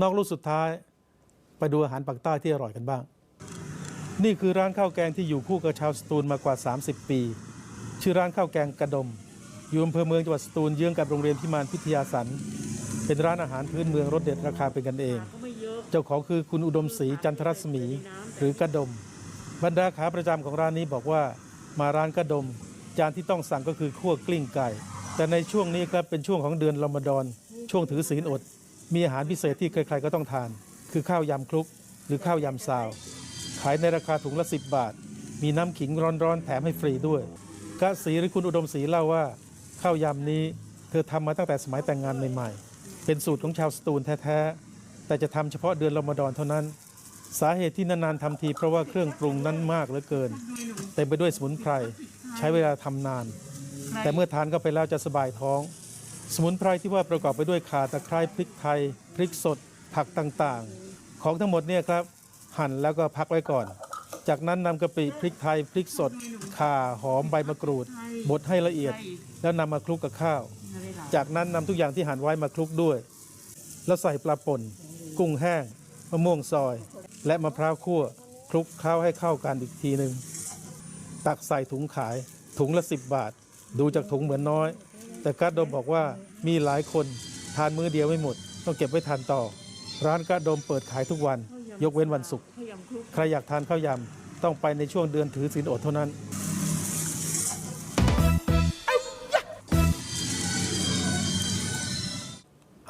นอกลู่สุดท้ายไปดูอาหารปากใต้ที่อร่อยกันบ้าง นี่คือร้านข้าวแกงที่อยู่คู่กับชาวสตูลมากว่า 30 ปี ชื่อร้านข้าวแกงกระดม อยู่อำเภอเมืองจังหวัดสตูลเยื้องกับโรงเรียนพิมานพิทยาสัน เป็นร้านอาหารพื้นเมืองรสเด็ดราคาเป็นกันเอง เจ้าของคือคุณอุดมศรีจันทรัศมี หรือกระดม บรรดาขาประจำของร้านนี้บอกว่ามาร้านกระดม จานที่ต้องสั่งก็คือคั่วกลิ้งไก่ แต่ในช่วงนี้ครับเป็นช่วงของเดือนรอมฎอนช่วงถือศีลอด มีอาหารพิเศษที่ใครๆก็ต้องทาน คือข้าวยำคลุก หรือข้าวยำซาว ขายในราคาถุงละ 10 บาท มีน้ำขิงร้อนๆ แถมให้ฟรีด้วยกะศรีหรือคุณอุดมศรีเล่าว่า ข้าวยำนี้เธอทำมาตั้งแต่สมัยแต่งงานใหม่ๆ เป็นสูตรของชาวสตูลแท้ๆ แต่จะทำเฉพาะเดือนรอมฎอนเท่านั้น สาเหตุที่นานๆทำทีเพราะว่าเครื่องปรุงนั้นมากเหลือเกิน เต็มไปด้วยสมุนไพร ใช้เวลาทำนาน แต่เมื่อทานเข้าไปแล้วจะสบายท้อง สมุนไพรที่ว่าประกอบไปด้วยข่าตะไคร้พริกไทย พริกสด ผักต่างๆ ของทั้งหมดเนี่ยครับหั่นแล้วก็พักไว้ก่อน จากนั้นนำกะปิพริกไทย พริกสดข่าหอมใบมะกรูด บดให้ละเอียด แล้วนำมาคลุกกับข้าว จากนั้นนำทุกอย่างที่หั่นไว้มาคลุกด้วย แล้วใส่ปลาป่น กุ้งแห้งมะม่วงซอย และมะพร้าวคั่วคลุกเคล้าให้เข้ากันอีกทีหนึ่งตักใส่ถุงขายถุงละ 10 บาท ดูจากถุงเหมือนน้อย แต่กัดดมบอกว่ามีหลายคนทานมื้อเดียวไม่หมด ต้องเก็บไว้ทานต่อ ร้านกัดดมเปิดขายทุกวัน ยกเว้นวันศุกร์ใครอยากทานข้าวยำต้องไปในช่วงเดือนถือศีลอดเท่านั้น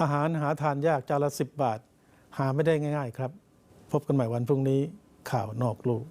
อาหารหาทานยากจานละสิบบาท หาไม่ได้ง่าย ๆ ครับ พบกันใหม่วันพรุ่งนี้ข่าวนอกลูก